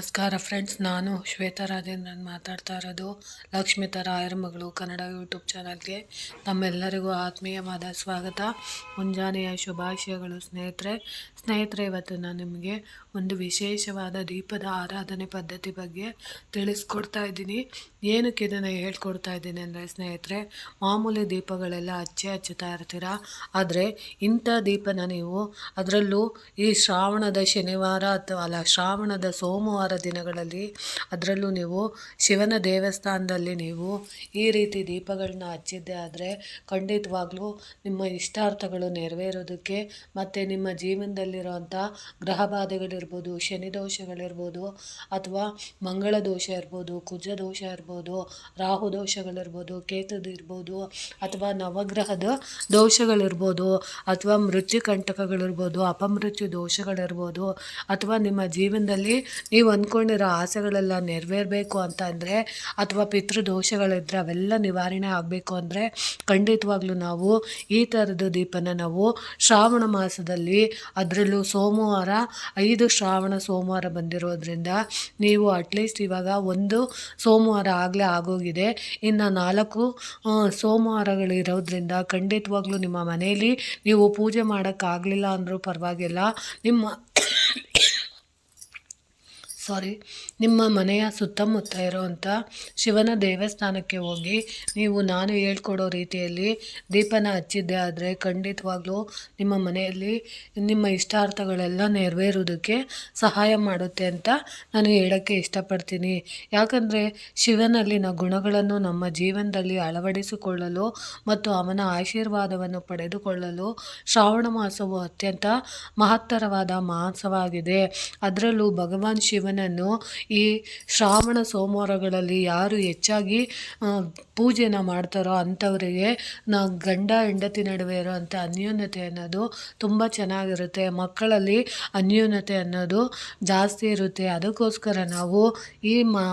ನಮಸ್ಕಾರ ಫ್ರೆಂಡ್ಸ್, ನಾನು ಶ್ವೇತಾ ರಾಜೇಂದ್ರನ್ ಮಾತಾಡ್ತಾ ಇರೋದು ಲಕ್ಷ್ಮಿತ ಆಯರ್ಮಗಳು ಮಗಳು ಕನ್ನಡ ಯೂಟ್ಯೂಬ್ ಚಾನಲ್ಗೆ. ತಮ್ಮೆಲ್ಲರಿಗೂ ಆತ್ಮೀಯವಾದ ಸ್ವಾಗತ. ಮುಂಜಾನೆಯ ಶುಭಾಶಯಗಳು ಸ್ನೇಹಿತರೆ. ಸ್ನೇಹಿತರೆ, ಇವತ್ತು ನಾನು ನಿಮಗೆ ಒಂದು ವಿಶೇಷವಾದ ದೀಪದ ಆರಾಧನೆ ಪದ್ಧತಿ ಬಗ್ಗೆ ತಿಳಿಸ್ಕೊಡ್ತಾ ಇದ್ದೀನಿ. ಏನಕ್ಕೆ ಇದನ್ನು ಹೇಳ್ಕೊಡ್ತಾ ಇದ್ದೀನಿ ಅಂದರೆ ಸ್ನೇಹಿತರೆ, ಮಾಮೂಲಿ ದೀಪಗಳೆಲ್ಲ ಹಚ್ಚಿ ಹಚ್ಚುತ್ತಾ ಇರ್ತೀರ? ಆದರೆ ಇಂಥ ದೀಪನ ನೀವು ಅದರಲ್ಲೂ ಈ ಶ್ರಾವಣದ ಶನಿವಾರ ಅಥವಾ ಅಲ್ಲ ಶ್ರಾವಣದ ಸೋಮವಾರ ದಿನಗಳಲ್ಲಿ ಅದರಲ್ಲೂ ನೀವು ಶಿವನ ದೇವಸ್ಥಾನದಲ್ಲಿ ನೀವು ಈ ರೀತಿ ದೀಪಗಳನ್ನ ಹಚ್ಚಿದ್ದೆ ಆದರೆ ಖಂಡಿತವಾಗ್ಲೂ ನಿಮ್ಮ ಇಷ್ಟಾರ್ಥಗಳು ನೆರವೇರೋದಕ್ಕೆ ಮತ್ತು ನಿಮ್ಮ ಜೀವನದಲ್ಲಿರುವಂಥ ಗ್ರಹ ಬಾಧೆಗಳಿರ್ಬೋದು, ಶನಿ ದೋಷಗಳಿರ್ಬೋದು ಅಥವಾ ಮಂಗಳ ದೋಷ ಇರ್ಬೋದು, ಕುಜ ದೋಷ ಇರ್ಬೋದು, ರಾಹು ದೋಷಗಳಿರ್ಬೋದು ಕೇತದಿರ್ಬೋದು ಅಥವಾ ನವಗ್ರಹದ ದೋಷಗಳಿರ್ಬೋದು ಅಥವಾ ಮೃತ್ಯು ಕಂಟಕಗಳಿರ್ಬೋದು ಅಪಮೃತ್ಯು ದೋಷಗಳಿರ್ಬೋದು ಅಥವಾ ನಿಮ್ಮ ಜೀವನದಲ್ಲಿ ನೀವು ಅಂದ್ಕೊಂಡಿರೋ ಆಸೆಗಳೆಲ್ಲ ನೆರವೇರಬೇಕು ಅಂತ ಅಂದರೆ, ಅಥವಾ ಪಿತೃದೋಷಗಳಿದ್ರೆ ಅವೆಲ್ಲ ನಿವಾರಣೆ ಆಗಬೇಕು ಅಂದರೆ, ಖಂಡಿತವಾಗ್ಲೂ ನಾವು ಈ ಥರದ ದೀಪನ ನಾವು ಶ್ರಾವಣ ಮಾಸದಲ್ಲಿ ಅದರಲ್ಲೂ ಸೋಮವಾರ, ಐದು ಶ್ರಾವಣ ಸೋಮವಾರ ಬಂದಿರೋದ್ರಿಂದ ನೀವು ಅಟ್ಲೀಸ್ಟ್ ಇವಾಗ ಒಂದು ಸೋಮವಾರ ಆಗಲೇ ಆಗೋಗಿದೆ. ಇನ್ನು ನಾಲ್ಕು ಸೋಮವಾರಗಳಿರೋದ್ರಿಂದ ಖಂಡಿತವಾಗ್ಲೂ ನಿಮ್ಮ ಮನೆಯಲ್ಲಿ ನೀವು ಪೂಜೆ ಮಾಡೋಕ್ಕಾಗಲಿಲ್ಲ ಅಂದರೂ ಪರವಾಗಿಲ್ಲ. ನಿಮ್ಮ ಸಾರಿ, ನಿಮ್ಮ ಮನೆಯ ಸುತ್ತಮುತ್ತ ಇರುವಂಥ ಶಿವನ ದೇವಸ್ಥಾನಕ್ಕೆ ಹೋಗಿ ನೀವು ನಾನು ಹೇಳ್ಕೊಡೋ ರೀತಿಯಲ್ಲಿ ದೀಪನ ಹಚ್ಚಿದ್ದೆ ಆದರೆ ಖಂಡಿತವಾಗ್ಲೂ ನಿಮ್ಮ ಮನೆಯಲ್ಲಿ ನಿಮ್ಮ ಇಷ್ಟಾರ್ಥಗಳೆಲ್ಲ ನೆರವೇರೋದಕ್ಕೆ ಸಹಾಯ ಮಾಡುತ್ತೆ ಅಂತ ನಾನು ಹೇಳೋಕ್ಕೆ ಇಷ್ಟಪಡ್ತೀನಿ. ಯಾಕಂದರೆ ಶಿವನಲ್ಲಿನ ಗುಣಗಳನ್ನು ನಮ್ಮ ಜೀವನದಲ್ಲಿ ಅಳವಡಿಸಿಕೊಳ್ಳಲು ಮತ್ತು ಅವನ ಆಶೀರ್ವಾದವನ್ನು ಪಡೆದುಕೊಳ್ಳಲು ಶ್ರಾವಣ ಮಾಸವು ಅತ್ಯಂತ ಮಹತ್ತರವಾದ ಮಾಸವಾಗಿದೆ. ಅದರಲ್ಲೂ ಭಗವಾನ್ ಶಿವನನ್ನು ಈ ಶ್ರಾವಣ ಸೋಮವಾರಗಳಲ್ಲಿ ಯಾರು ಹೆಚ್ಚಾಗಿ ಪೂಜೆನ ಮಾಡ್ತಾರೋ ಅಂಥವರಿಗೆ ನಾ ಗಂಡ ಹೆಂಡತಿ ನಡುವೆ ಇರೋವಂಥ ಅನ್ಯೋನ್ಯತೆ ಅನ್ನೋದು ತುಂಬ ಚೆನ್ನಾಗಿರುತ್ತೆ. ಮಕ್ಕಳಲ್ಲಿ ಅನ್ಯೋನ್ಯತೆ ಅನ್ನೋದು ಜಾಸ್ತಿ ಇರುತ್ತೆ. ಅದಕ್ಕೋಸ್ಕರ ನಾವು ಈ ಮಾ,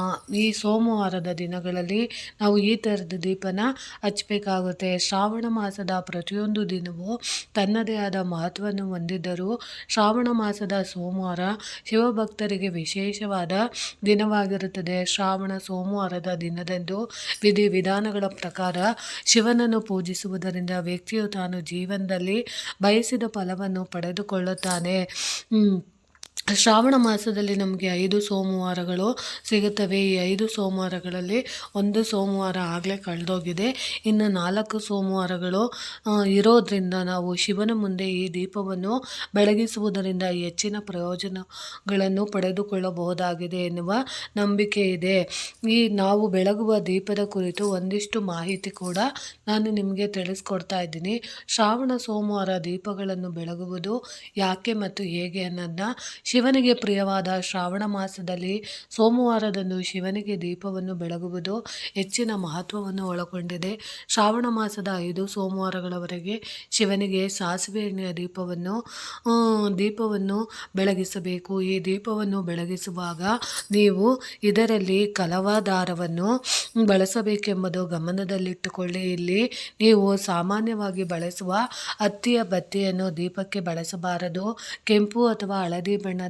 ಈ ಸೋಮವಾರದ ದಿನಗಳಲ್ಲಿ ನಾವು ಈ ಥರದ ದೀಪನ ಹಚ್ಚಬೇಕಾಗುತ್ತೆ ಶ್ರಾವಣ ಮಾಸದ ಪ್ರತಿಯೊಂದು ದಿನವೂ ತನ್ನದೇ ಆದ ಮಹತ್ವವನ್ನು ಹೊಂದಿದ್ದರೂ ಶ್ರಾವಣ ಮಾಸದ ಸೋಮವಾರ ಶಿವಭಕ್ತರಿಗೆ ವಿಶೇಷವಾದ ದಿನವಾಗಿರುತ್ತದೆ ಶ್ರಾವಣ ಸೋಮವಾರದ ದಿನದಂದು ವಿಧಿ ವಿಧಾನಗಳ ಪ್ರಕಾರ ಶಿವನನ್ನು ಪೂಜಿಸುವುದರಿಂದ ವ್ಯಕ್ತಿಯು ತಾನು ಜೀವನದಲ್ಲಿ ಬಯಸಿದ ಫಲವನ್ನು ಪಡೆದುಕೊಳ್ಳುತ್ತಾನೆ. ಶ್ರಾವಣ ಮಾಸದಲ್ಲಿ ನಮಗೆ ಐದು ಸೋಮವಾರಗಳು ಸಿಗುತ್ತವೆ. ಈ ಐದು ಸೋಮವಾರಗಳಲ್ಲಿ ಒಂದು ಸೋಮವಾರ ಆಗಲೇ ಕಳೆದೋಗಿದೆ. ಇನ್ನು ನಾಲ್ಕು ಸೋಮವಾರಗಳು ಇರೋದ್ರಿಂದ ನಾವು ಶಿವನ ಮುಂದೆ ಈ ದೀಪವನ್ನು ಬೆಳಗಿಸುವುದರಿಂದ ಹೆಚ್ಚಿನ ಪ್ರಯೋಜನಗಳನ್ನು ಪಡೆದುಕೊಳ್ಳಬಹುದಾಗಿದೆ ಎನ್ನುವ ನಂಬಿಕೆ ಇದೆ. ಈ ನಾವು ಬೆಳಗುವ ದೀಪದ ಕುರಿತು ಒಂದಿಷ್ಟು ಮಾಹಿತಿ ಕೂಡ ನಾನು ನಿಮಗೆ ತಿಳಿಸ್ಕೊಡ್ತಾ ಇದ್ದೀನಿ. ಶ್ರಾವಣ ಸೋಮವಾರ ದೀಪಗಳನ್ನು ಬೆಳಗುವುದು ಯಾಕೆ ಮತ್ತು ಹೇಗೆ ಅನ್ನೋದನ್ನ ಶಿವನಿಗೆ ಪ್ರಿಯವಾದ ಶ್ರಾವಣ ಮಾಸದಲ್ಲಿ ಸೋಮವಾರದಂದು ಶಿವನಿಗೆ ದೀಪವನ್ನು ಬೆಳಗುವುದು ಹೆಚ್ಚಿನ ಮಹತ್ವವನ್ನು ಒಳಗೊಂಡಿದೆ. ಶ್ರಾವಣ ಮಾಸದ ಐದು ಸೋಮವಾರಗಳವರೆಗೆ ಶಿವನಿಗೆ ಸಾಸಿವೆ ಎಣ್ಣೆಯ ದೀಪವನ್ನು ದೀಪವನ್ನು ಬೆಳಗಿಸಬೇಕು. ಈ ದೀಪವನ್ನು ಬೆಳಗಿಸುವಾಗ ನೀವು ಇದರಲ್ಲಿ ಕಲವ ದಾರವನ್ನು ಬಳಸಬೇಕೆಂಬುದು ಗಮನದಲ್ಲಿಟ್ಟುಕೊಳ್ಳಿ. ಇಲ್ಲಿ ನೀವು ಸಾಮಾನ್ಯವಾಗಿ ಬಳಸುವ ಹತ್ತಿಯ ಬತ್ತಿಯನ್ನು ದೀಪಕ್ಕೆ ಬಳಸಬಾರದು. ಕೆಂಪು ಅಥವಾ ಹಳದಿ ಬಣ್ಣದ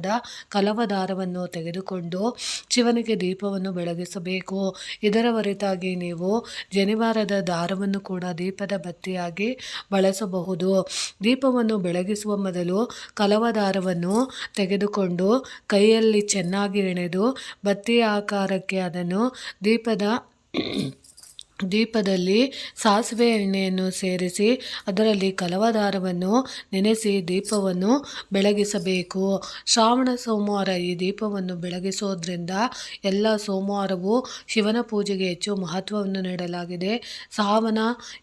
ಕಲವ ದಾರವನ್ನು ತೆಗೆದುಕೊಂಡು ಶಿವನಿಗೆ ದೀಪವನ್ನು ಬೆಳಗಿಸಬೇಕು. ಇದರ ಹೊರತಾಗಿ ನೀವು ಜನಿವಾರದ ದಾರವನ್ನು ಕೂಡ ದೀಪದ ಬತ್ತಿಯಾಗಿ ಬಳಸಬಹುದು. ದೀಪವನ್ನು ಬೆಳಗಿಸುವ ಮೊದಲು ಕಲವದಾರವನ್ನು ತೆಗೆದುಕೊಂಡು ಕೈಯಲ್ಲಿ ಚೆನ್ನಾಗಿ ಎಣೆದು ಬತ್ತಿಯ ಆಕಾರಕ್ಕೆ ಅದನ್ನು ದೀಪದ ದೀಪದಲ್ಲಿ ಸಾಸಿವೆ ಎಣ್ಣೆಯನ್ನು ಸೇರಿಸಿ ಅದರಲ್ಲಿ ಕಲವದಾರವನ್ನು ನೆನೆಸಿ ದೀಪವನ್ನು ಬೆಳಗಿಸಬೇಕು. ಶ್ರಾವಣ ಸೋಮವಾರ ಈ ದೀಪವನ್ನು ಬೆಳಗಿಸೋದ್ರಿಂದ ಎಲ್ಲ ಸೋಮವಾರವೂ ಶಿವನ ಪೂಜೆಗೆ ಹೆಚ್ಚು ಮಹತ್ವವನ್ನು ನೀಡಲಾಗಿದೆ. ಸಾವನ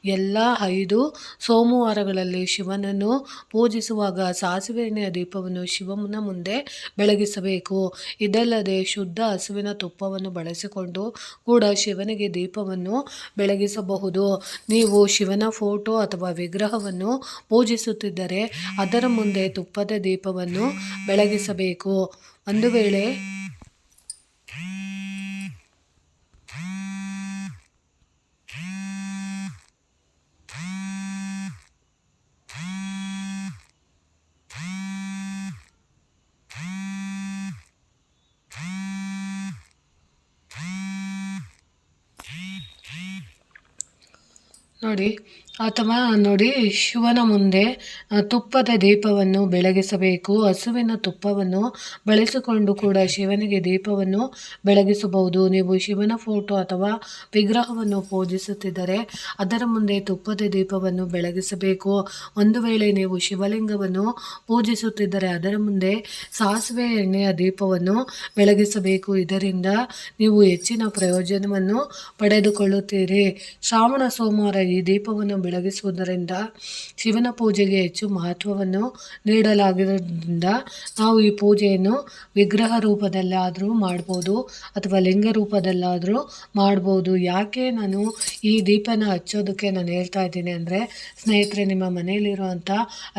ಎಲ್ಲ ಐದು ಸೋಮವಾರಗಳಲ್ಲಿ ಶಿವನನ್ನು ಪೂಜಿಸುವಾಗ ಸಾಸಿವೆ ಎಣ್ಣೆಯ ದೀಪವನ್ನು ಶಿವನ ಮುಂದೆ ಬೆಳಗಿಸಬೇಕು. ಇದಲ್ಲದೆ ಶುದ್ಧ ಹಸುವಿನ ತುಪ್ಪವನ್ನು ಬಳಸಿಕೊಂಡು ಕೂಡ ಶಿವನಿಗೆ ದೀಪವನ್ನು ಬೆಳಗಿಸಬಹುದು. ನೀವು ಶಿವನ ಫೋಟೋ ಅಥವಾ ವಿಗ್ರಹವನ್ನು ಪೂಜಿಸುತ್ತಿದ್ದರೆ ಅದರ ಮುಂದೆ ತುಪ್ಪದ ದೀಪವನ್ನು ಬೆಳಗಿಸಬೇಕು. ಒಂದು ವೇಳೆ ನೋಡಿ ಅಥವಾ ನೋಡಿ, ಶಿವನ ಮುಂದೆ ತುಪ್ಪದ ದೀಪವನ್ನು ಬೆಳಗಿಸಬೇಕು. ಹಸುವಿನ ತುಪ್ಪವನ್ನು ಬಳಸಿಕೊಂಡು ಕೂಡ ಶಿವನಿಗೆ ದೀಪವನ್ನು ಬೆಳಗಿಸಬಹುದು. ನೀವು ಶಿವನ ಫೋಟೋ ಅಥವಾ ವಿಗ್ರಹವನ್ನು ಪೂಜಿಸುತ್ತಿದ್ದರೆ ಅದರ ಮುಂದೆ ತುಪ್ಪದ ದೀಪವನ್ನು ಬೆಳಗಿಸಬೇಕು. ಒಂದು ವೇಳೆ ನೀವು ಶಿವಲಿಂಗವನ್ನು ಪೂಜಿಸುತ್ತಿದ್ದರೆ ಅದರ ಮುಂದೆ ಸಾಸಿವೆ ಎಣ್ಣೆಯ ದೀಪವನ್ನು ಬೆಳಗಿಸಬೇಕು. ಇದರಿಂದ ನೀವು ಹೆಚ್ಚಿನ ಪ್ರಯೋಜನವನ್ನು ಪಡೆದುಕೊಳ್ಳುತ್ತೀರಿ. ಶ್ರಾವಣ ಸೋಮವಾರ ಈ ದೀಪವನ್ನು ಬೆಳಗಿಸುವುದರಿಂದ ಶಿವನ ಪೂಜೆಗೆ ಹೆಚ್ಚು ಮಹತ್ವವನ್ನು ನೀಡಲಾಗಿರೋದ್ರಿಂದ ನಾವು ಈ ಪೂಜೆಯನ್ನು ವಿಗ್ರಹ ರೂಪದಲ್ಲಾದರೂ ಮಾಡ್ಬೋದು ಅಥವಾ ಲಿಂಗ ರೂಪದಲ್ಲಾದರೂ ಮಾಡ್ಬೋದು. ಯಾಕೆ ನಾನು ಈ ದೀಪನ ಹಚ್ಚೋದಕ್ಕೆ ನಾನು ಹೇಳ್ತಾ ಇದ್ದೀನಿ ಅಂದರೆ, ಸ್ನೇಹಿತರೆ, ನಿಮ್ಮ ಮನೆಯಲ್ಲಿರುವಂಥ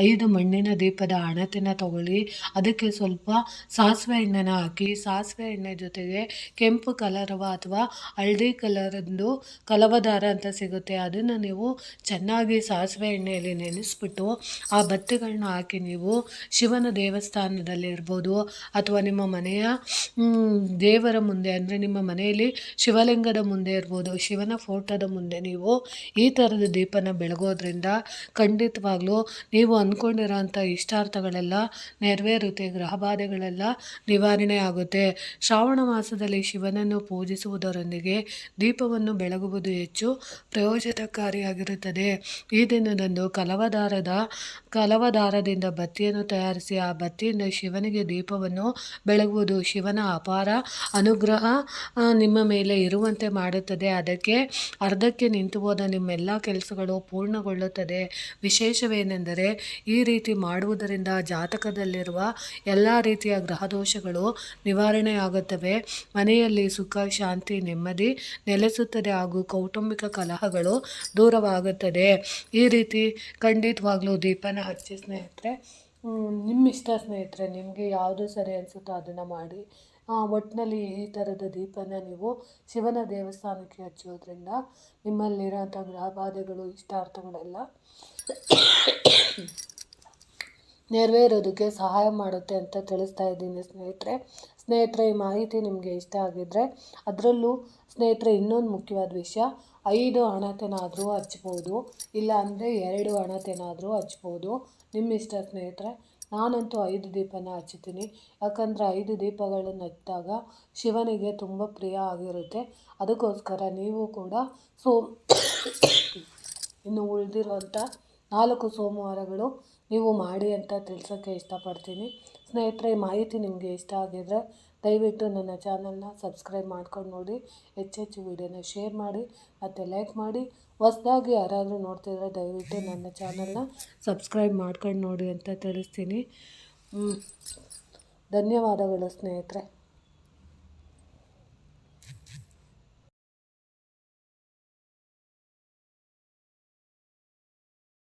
ಐದು ಮಣ್ಣಿನ ದೀಪದ ಹಣತೆನ ತಗೊಳ್ಳಿ. ಅದಕ್ಕೆ ಸ್ವಲ್ಪ ಸಾಸಿವೆ ಎಣ್ಣೆನ ಹಾಕಿ, ಸಾಸಿವೆ ಎಣ್ಣೆ ಜೊತೆಗೆ ಕೆಂಪು ಕಲರವ ಅಥವಾ ಹಳದಿ ಕಲರದ್ದು ಕಲವದಾರ ಅಂತ ಸಿಗುತ್ತೆ. ಅದನ್ನು ನೀವು ಚೆನ್ನಾಗಿ ಸಾಸಿವೆ ಎಣ್ಣೆಯಲ್ಲಿ ನೆನೆಸ್ಬಿಟ್ಟು ಆ ಬತ್ತಿಗಳನ್ನ ಹಾಕಿ ನೀವು ಶಿವನ ದೇವಸ್ಥಾನದಲ್ಲಿ ಇರ್ಬೋದು ಅಥವಾ ನಿಮ್ಮ ಮನೆಯ ದೇವರ ಮುಂದೆ, ಅಂದರೆ ನಿಮ್ಮ ಮನೆಯಲ್ಲಿ ಶಿವಲಿಂಗದ ಮುಂದೆ ಇರ್ಬೋದು, ಶಿವನ ಫೋಟೋದ ಮುಂದೆ ನೀವು ಈ ಥರದ ದೀಪನ ಬೆಳಗೋದ್ರಿಂದ ಖಂಡಿತವಾಗ್ಲೂ ನೀವು ಅಂದ್ಕೊಂಡಿರೋಂಥ ಇಷ್ಟಾರ್ಥಗಳೆಲ್ಲ ನೆರವೇರುತ್ತೆ ಗ್ರಹಬಾಧೆಗಳೆಲ್ಲ ನಿವಾರಣೆ ಆಗುತ್ತೆ. ಶ್ರಾವಣ ಮಾಸದಲ್ಲಿ ಶಿವನನ್ನು ಪೂಜಿಸುವುದರೊಂದಿಗೆ ದೀಪವನ್ನು ಬೆಳಗುವುದು ಹೆಚ್ಚು ಪ್ರಯೋಜನಕಾರಿಯಾಗಿರುತ್ತದೆ. ಈ ದಿನದಂದು ಕಲವದಾರದ, ಕಲವದಾರದಿಂದ ಬತ್ತಿಯನ್ನು ತಯಾರಿಸಿ ಆ ಬತ್ತಿಯಿಂದ ಶಿವನಿಗೆ ದೀಪವನ್ನು ಬೆಳಗುವುದು ಶಿವನ ಅಪಾರ ಅನುಗ್ರಹ. ನಿಮ್ಮ ಮೇಲೆ ಇರುವಂತೆ ಮಾಡುತ್ತದೆ. ಅದಕ್ಕೆ ಅರ್ಧಕ್ಕೆ ನಿಂತು ಹೋದ ನಿಮ್ಮೆಲ್ಲ ಕೆಲಸಗಳು ಪೂರ್ಣಗೊಳ್ಳುತ್ತದೆ. ವಿಶೇಷವೇನೆಂದರೆ, ಈ ರೀತಿ ಮಾಡುವುದರಿಂದ ಜಾತಕದಲ್ಲಿರುವ ಎಲ್ಲ ರೀತಿಯ ಗ್ರಹದೋಷಗಳು ನಿವಾರಣೆಯಾಗುತ್ತವೆ. ಮನೆಯಲ್ಲಿ ಸುಖ, ಶಾಂತಿ, ನೆಮ್ಮದಿ ನೆಲೆಸುತ್ತದೆ ಹಾಗೂ ಕೌಟುಂಬಿಕ ಕಲಹಗಳು ದೂರವಾಗುತ್ತದೆ ಈ ರೀತಿ ಖಂಡಿತವಾಗ್ಲೂ ದೀಪನ ಹಚ್ಚಿ ಸ್ನೇಹಿತರೆ ನಿಮ್ಮ ಇಷ್ಟ ಸ್ನೇಹಿತರೆ, ನಿಮಗೆ ಯಾವುದು ಸರಿ ಅನಿಸುತ್ತೋ ಅದನ್ನು ಮಾಡಿ. ಒಟ್ಟಿನಲ್ಲಿ ಈ ಥರದ ದೀಪನ ನೀವು ಶಿವನ ದೇವಸ್ಥಾನಕ್ಕೆ ಹಚ್ಚೋದ್ರಿಂದ ನಿಮ್ಮಲ್ಲಿರೋಂಥ ಗ್ರಹಬಾಧೆಗಳು ಇಷ್ಟಾರ್ಥಗಳೆಲ್ಲ ನೆರವೇರೋದಕ್ಕೆ ಸಹಾಯ ಮಾಡುತ್ತೆ ಅಂತ ತಿಳಿಸ್ತಾ ಇದ್ದೀನಿ ಸ್ನೇಹಿತರೆ. ಸ್ನೇಹಿತರೆ, ಈ ಮಾಹಿತಿ ನಿಮಗೆ ಇಷ್ಟ ಆಗಿದ್ದರೆ ಅದರಲ್ಲೂ ಸ್ನೇಹಿತರೆ, ಇನ್ನೊಂದು ಮುಖ್ಯವಾದ ವಿಷಯ, ಐದು ಹಣತೆನಾದರೂ ಹಚ್ಬೋದು ಇಲ್ಲ ಅಂದರೆ ಎರಡು ಹಣತೆನಾದರೂ ಹಚ್ಬೋದು. ನಿಮ್ಮ ಇಷ್ಟ ಸ್ನೇಹಿತರೆ, ನಾನಂತೂ ಐದು ದೀಪನ ಹಚ್ಚುತ್ತೀನಿ ಯಾಕಂದರೆ ಐದು ದೀಪಗಳನ್ನು ಹಚ್ಚಿದಾಗ ಶಿವನಿಗೆ ತುಂಬ ಪ್ರಿಯ ಆಗಿರುತ್ತೆ. ಅದಕ್ಕೋಸ್ಕರ ನೀವು ಕೂಡ ಸೋ, ಇನ್ನು ಉಳಿದಿರುವಂಥ ನಾಲ್ಕು ಸೋಮವಾರಗಳು ನೀವು ಮಾಡಿ ಅಂತ ತಿಳ್ಸೋಕ್ಕೆ ಇಷ್ಟಪಡ್ತೀನಿ. ಸ್ನೇಹಿತರೆ, ಮಾಹಿತಿ ನಿಮಗೆ ಇಷ್ಟ ಆಗಿದರೆ ದಯವಿಟ್ಟು ನನ್ನ ಚಾನಲ್ನ ಸಬ್ಸ್ಕ್ರೈಬ್ ಮಾಡ್ಕೊಂಡು ನೋಡಿ. ಹೆಚ್ಚೆಚ್ಚು ವೀಡಿಯೋನ ಶೇರ್ ಮಾಡಿ ಮತ್ತು ಲೈಕ್ ಮಾಡಿ. ಹೊಸ್ದಾಗಿ ಯಾರಾದರೂ ನೋಡ್ತಿದ್ರೆ ದಯವಿಟ್ಟು ನನ್ನ ಚಾನಲ್ನ ಸಬ್ಸ್ಕ್ರೈಬ್ ಮಾಡ್ಕೊಂಡು ನೋಡಿ ಅಂತ ತಿಳಿಸ್ತೀನಿ. ಧನ್ಯವಾದಗಳು ಸ್ನೇಹಿತರೆ.